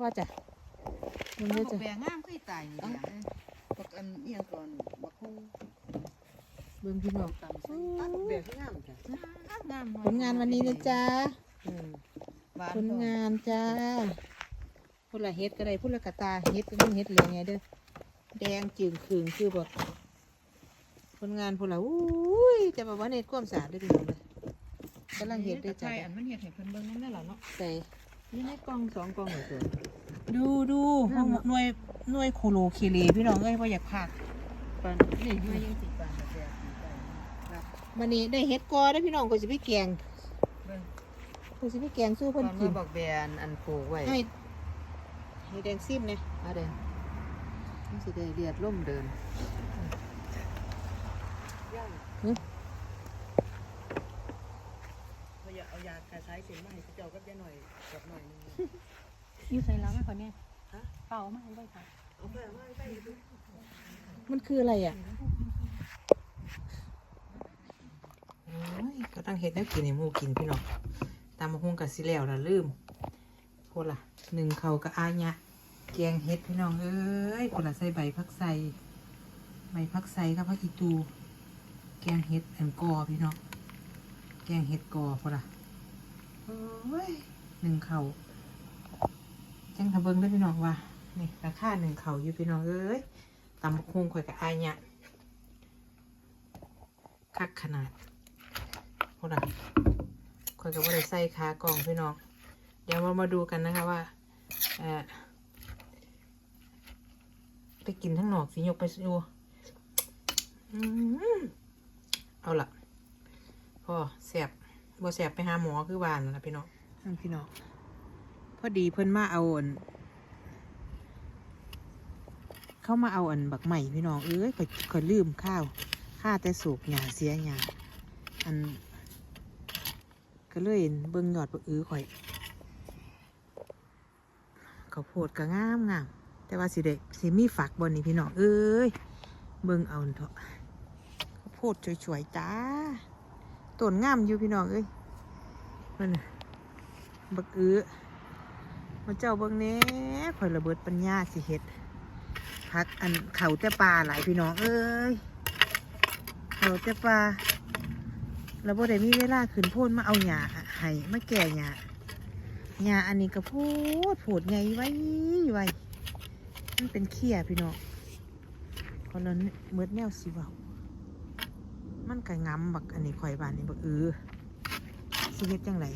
พ่อจ้ะมึงมันเด้อจะจ้ะแบงงามคือตายนี่แบงเลยบักอันเอียงก่อนบักคงเบิ่งพี่น้องตำใส่ตัดแบงงามจ้ะงามผลงานวันนี้นะจ๊ะอืมหวานผลงงานจ้าพุ่นละเฮ็ดก็ได้พุ่นละกะตาเฮ็ดก็ไม่เฮ็ดเหลืองไงเด้อแดงจึงคืงคือบอกผลงานพุ่นละอุ้ยจะบอกว่าในความสะอาดเด้วยพี่น้องเลยกำลังเฮ็ดด้วยจ้ะใช่อันมันเฮ็ดให้เพิ่นเบิ่งนั่นแหละเนาะใส่นี่ในกล่องสองกล่องเหรอเสือ ดูดูห้องหน่วยหน่วยโคโลเคเลพี่น้องเอ้ยว่าอยากพากปานนี่อยู่ยังสิปานแบบแบบนี้ไปรับมันนี่ได้เฮ็ดกอได้อพี่น้องก็สิไปแกงเบิ่งก็สิไปแกงสู้คเพิ่นวามกิมานบอกแบนอันปลูกไว้ให้ให้แดงซิมเนี่ยอะไรมันสิได้เลียดล่มเดินเขาอยากเอายากระสายเส้นมาให้เจ้ากับยายหน่อยกับหน่อยหนึง อยู่ใส่แล้วไหมคนเนี้ยเปล่ามาให้ด้วยค่ะเอาไปเอาไปไปดูมันคืออะไรอะโอ้ยก็ตั้งเฮ็ดแนวกินให้หมูกินพี่น้องตามมาหุงกับสิแล้วล่ะลืมโพดล่ะหนึ่งเขากับอาญะแกงเฮ็ดพี่น้องเอ้ยคนละใส่ใบพักใส่ใบพักใส่กับพักอีตูแกงเฮ็ดแอนกอพี่น้องแกงเฮ็ดกอพอละโอ้ยหนึ่งเขา จังทะเบิงได้พี่น้องว่านี่ราคาหนึ่งเขาอยู่พี่น้องเอ้ยตำบักฮุงข่อยกับอายเนี่ยคักขนาดพอละข่อยกับว่าได้ใส่ขากล่องพี่น้อง เดี๋ยวเรามาดูกันนะคะว่าเอ่อไปกินทั้งหนอกสิยกไปดูเอาละพอแสบบ่แสบไปหาหมอคือวานนะพี่น้องพี่น้อง พอดีเพิ่นมาเอาอันเข้ามาเอาอันบักใหม่พี่น้องเอ้ยข่อยข่อยลืมข้าวข้าแต่สูบหยาเสียหยาอัน ก็เลยเบิ่งยอดบักอื้อข่อยข้าวโพดก็งามงามแต่ว่าสิเด็กสิมีฝักบนนี่พี่น้องเอ้ยเบิ่งเอาเถอะข้าวโพดสวยๆจ้าต้นงามอยู่พี่น้องเอ้ยมันบักอื้อ มาเจ้าเบิ่งแหน่ข่อยระเบิดปัญญาสิเฮ็ดพักอันเขาแต่ปลาหลายพี่น้องเอ้ยเขาแต่ปลาเราบ่ได้มีเวลาขึ้นโพนมาเอาหญ้าให้มาแก่หญ้าหญ้าอันนี้ก็โพดโพดใหญ่ไว้ไว้มันเป็นเขี้ยพี่น้องคนละเมืดแนวสิเวามันก็งำบักอันนี้ข่อยบานนี่บักเออสิเฮ็ดจังไร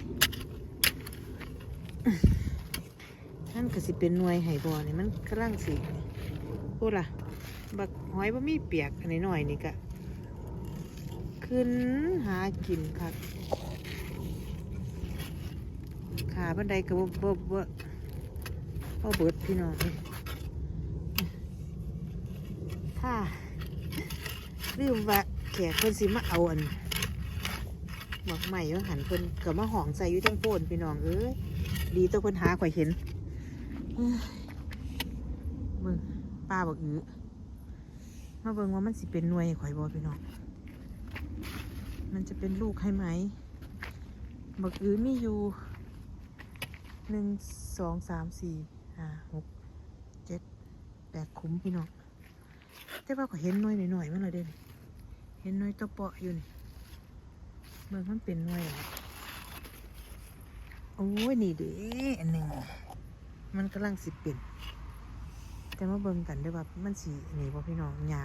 นั่นก็สิเป็นหน่วยไห่บอนี่มันกำลังสิพูดล่ะ บักหอยบ่มีเปียกอันนี้หน่อยนี่ก็ขึ้นหากินครับขาบันไดก็บ่บ่บ่บ่เบิดพี่น้องถ้าลืมว่าแขกเพิ่นสิมาเอาอันหมอกใหม่ว่าหันเพิ่นก็มาห่องใส่อยู่ทั้งโพนพี่น้องเอ้ยดีตัวเพิ่นหาข่อยเห็น เบิ่งป้าบอกอื้อมาเบิ่งว่ามันสิเป็นหน่วยข่อยบ่พี่น้อง มันจะเป็นลูกให้ไหมบักอื้อมีอยู่หนึ่งสองสามสี่ห้าหกเจ็ดแปดคุ้มพี่น้องแต่ว่าก็เห็นหน่วยหน่อยๆมันเลยเด่นเห็นหน่วยตะเปาะอยู่นี่เมืองมันเป็นหน่วยโอ้ยนี่เด้อันหนึ่ง มันกำลังสิเป็นแต่มาเบิ่งกันด้วยว่ามันสีนี่บ่พี่น้องหญ้า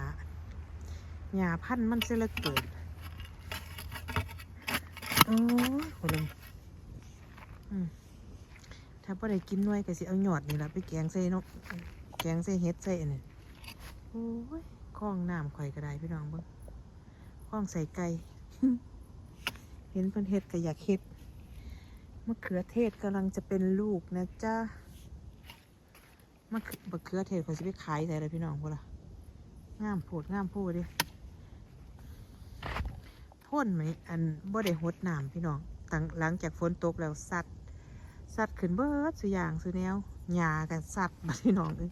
หญ้าพันธุ์มันเสียเหละเกินโอ้ยคนละอืมถ้าบ่ได้กินน่วยก็สิเอาหยอดนี่ละไปแกงใส่เนกแกงใส่เห็ดใส่อันนี้โอ้ยคล้องน้ำข่อยก็ได้พี่น้องเบิ่งคล้องใส่ไก่เห็นเพิ่นเฮ็ดก็อยากเฮ็ดมะเขือเทศกำลังจะเป็นลูกนะจ๊ะ มะเขือมะเขือเทศเขาจะไปขายใส่อะไรพี่น้องพวกล่ะงามโพดงามโพดดิพ่นไหมอันบ่ได้หดน้ำพี่น้องตังหลังจากฝนตกแล้วสัตว์สัตว์ขึ้นเบิดสุอย่างสุแนวหญ้ากันสัตว์บัดพี่น้องเอ้ย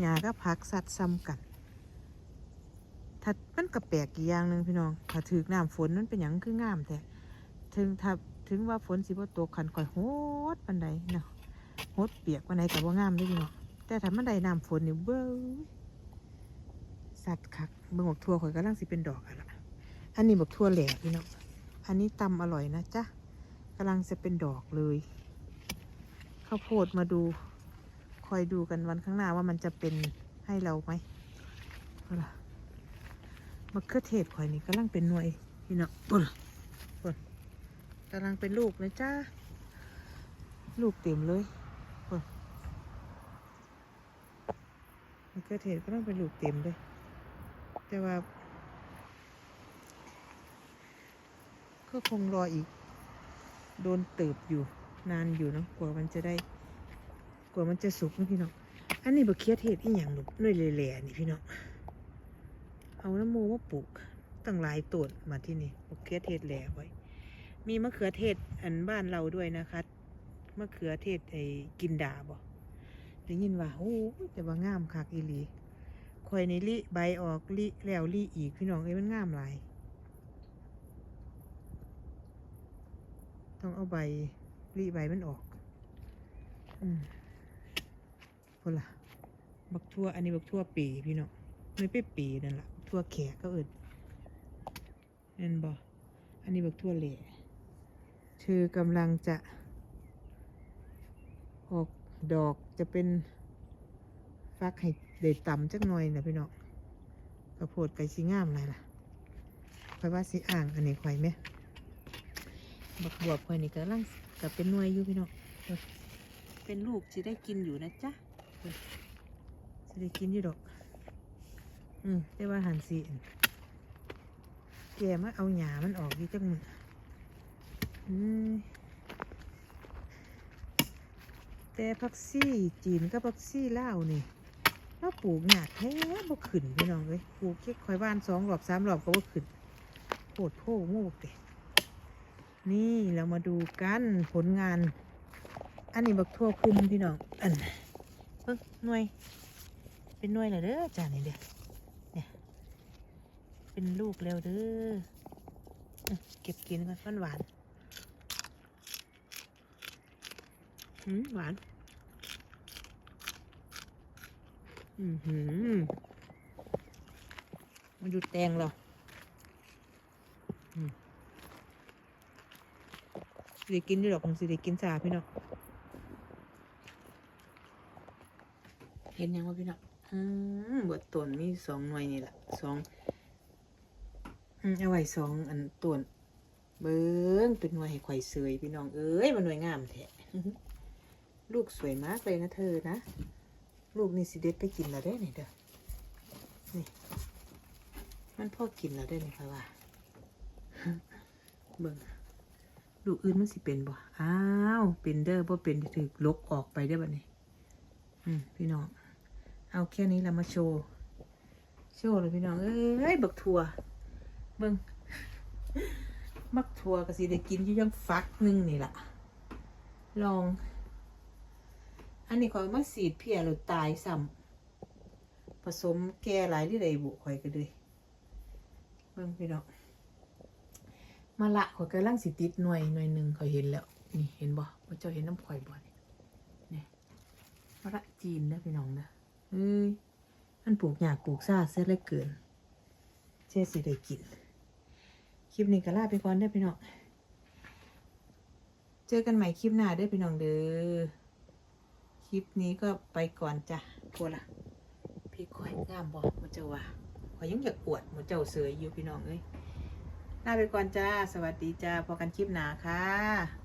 หญ้าก็ผักสัตว์ซ้ำกันถ้ามันก็แปลกอีกอย่างหนึ่งพี่น้องถ้าถือน้ำฝนมันเป็นอย่างคืองามแต่ถึงถ้าถึงว่าฝนสิบ่ตกขันข่อยโหดปันใดเนาะหดเปียกวันไหนกับว่างามด้วยพี่น้อง แต่ถ้ามันได้น้ำฝนนี่เบ้อสัตว์คักเบิ่งบักทั่วข่อยกำลังสิเป็นดอกอะล่ะอันนี้บักทั่วแหล่พี่น้องอันนี้ตำอร่อยนะจ๊ะกำลังจะเป็นดอกเลยข้าวโพดมาดู คอยดูกันวันข้างหน้าว่ามันจะเป็นให้เราไหมเอาล่ะมะเขือเทศข่อยนี่กำลังเป็นหน่วยพี่น้องปุ่นปุ่นกำลังเป็นลูกเลยจ้าลูกเต็มเลยปุ่น มะเขือเทศก็ต้องเป็นลูกเต็มเลย แต่ว่า ก็คงรออีก โดนเติบอยู่นานอยู่เนาะกว่ามันจะได้ กว่ามันจะสุกนะพี่น้องอันนี้บะเขือเทศอีหยังหนุกน่วยแหล่ๆนี่พี่น้องเอาน้ำโมมาปลูกตั้งหลายต้นมาที่นี่บะเขือเทศแหล่ไว้ มีมะเขือเทศอันบ้านเราด้วยนะคะมะเขือเทศไอ้กินดาบ่ ได้ยินว่าโอ้แต่ว่างามคักอีหลีคอยในลิใบออกลิแล้วลิอีกพี่น้องเอ้ยมันงามหลาย ต้องเอาใบลิใบมันออก อืมคนละบักทั่วอันนี้บักทั่วปีพี่น้องไม่เป็นปีนั่นแหละทั่วแขกก็เอิดเห็นบ่อันนี้บักทั่วเหล่เธอกำลังจะออก ดอกจะเป็นฟักให้เด็ดต่ำจักหน่อยนะพี่น้องกระโพดไก่สีงามอะไรล่ะคอยว่าสีอ่างอันนี้ควายไหมบักบวบควายนี่กำลังกับเป็นหน่วยอยู่พี่น้องเป็นลูกจะได้กินอยู่นะจ๊ะจะได้กินอยู่ดอก อืมแต่ว่าหันสีแกมาเอาหยามันออกอยู่จังมืออืม แต่พักซี่จีนกับพักซี่เลานี่เราปลูกหยาแท้บ่ขึ้นพี่น้องเลยปลูกแค่คอยบ้านสองรอบสามรอบก็บ่ขึ้นโคตรโพโมกเดนี่เรามาดูกันผลงาน อันนี้บักทั่วคุมพี่น้องอันเพิ่งหน่วย เป็นหน่วยแล้วเด้อจานนี่เด้อเนี่ยเป็นลูกแล้วเด้อเก็บกินกันมันหวาน หวาน อือหือมันดูแตงเรอสิได้กินอยู่ดอกของสิได้กินสาพี่น้องเห็นยังว่าพี่น้องอืมบทตนมีสองหน่วยนี่แหละสองอืมเอาไว้สองอันตนเบิ้งเป็นหน่วยให้ไข่อยเสยพี่น้องเอ้ยมันหน่วยงามแท้ ลูกสวยมากเลยนะเธอนะ ลูกนี่สิเด็ดไปกินแล้วได้อนี่เด้อนี่มันพ่อกินแล้วได้ไหมคะว่าเบิ่งลูกอื่นมันสิเป็นบ่อ้าวเป็นเด้อบ่เป็นถือลกออกไปได้บัดนี้อืมพี่น้อง เอาแค่นี้เรามาโชว์โชว์เลยพี่น้องเอ้ยบักถั่วเบิ่งบักถั่วก็สิได้กินอยู่ยังฟักหนึงนี่ล่ะลอง อันนี้ข่อยมาสีดเพียหรือตายซ้ำผสมแก่หลายที่ใดบุข่อยก็เลยเบิ่งพี่น้องมาละข่อยกำลังสิติดหน่วยหน่วยหนึ่งข่อยเห็นแล้วนี่เห็นบ่ว่าเจ้าเห็นน้ำข่อยบ่นี่นี่มะละจีนนะพี่น้องนะเอ้ยมันปลูกหยาปลูกซ่าเสียเหลือเกินเช่สิได้กินคลิปนี้ก็ลาไปก่อนเด้พี่น้อง เจอกันใหม่คลิปหน้าเด้พี่น้องเด้อ ลิปนี้ก็ไปก่อนจ้ะโพละพี่คอยงามบอกมาเจ้าว่าขอยยังอยากอวดมาเจ้าเสืออยู่พี่น้องเอ้ยลาไปก่อนจ้า สวัสดีจ้าพอกันคลิปหนาค่ะ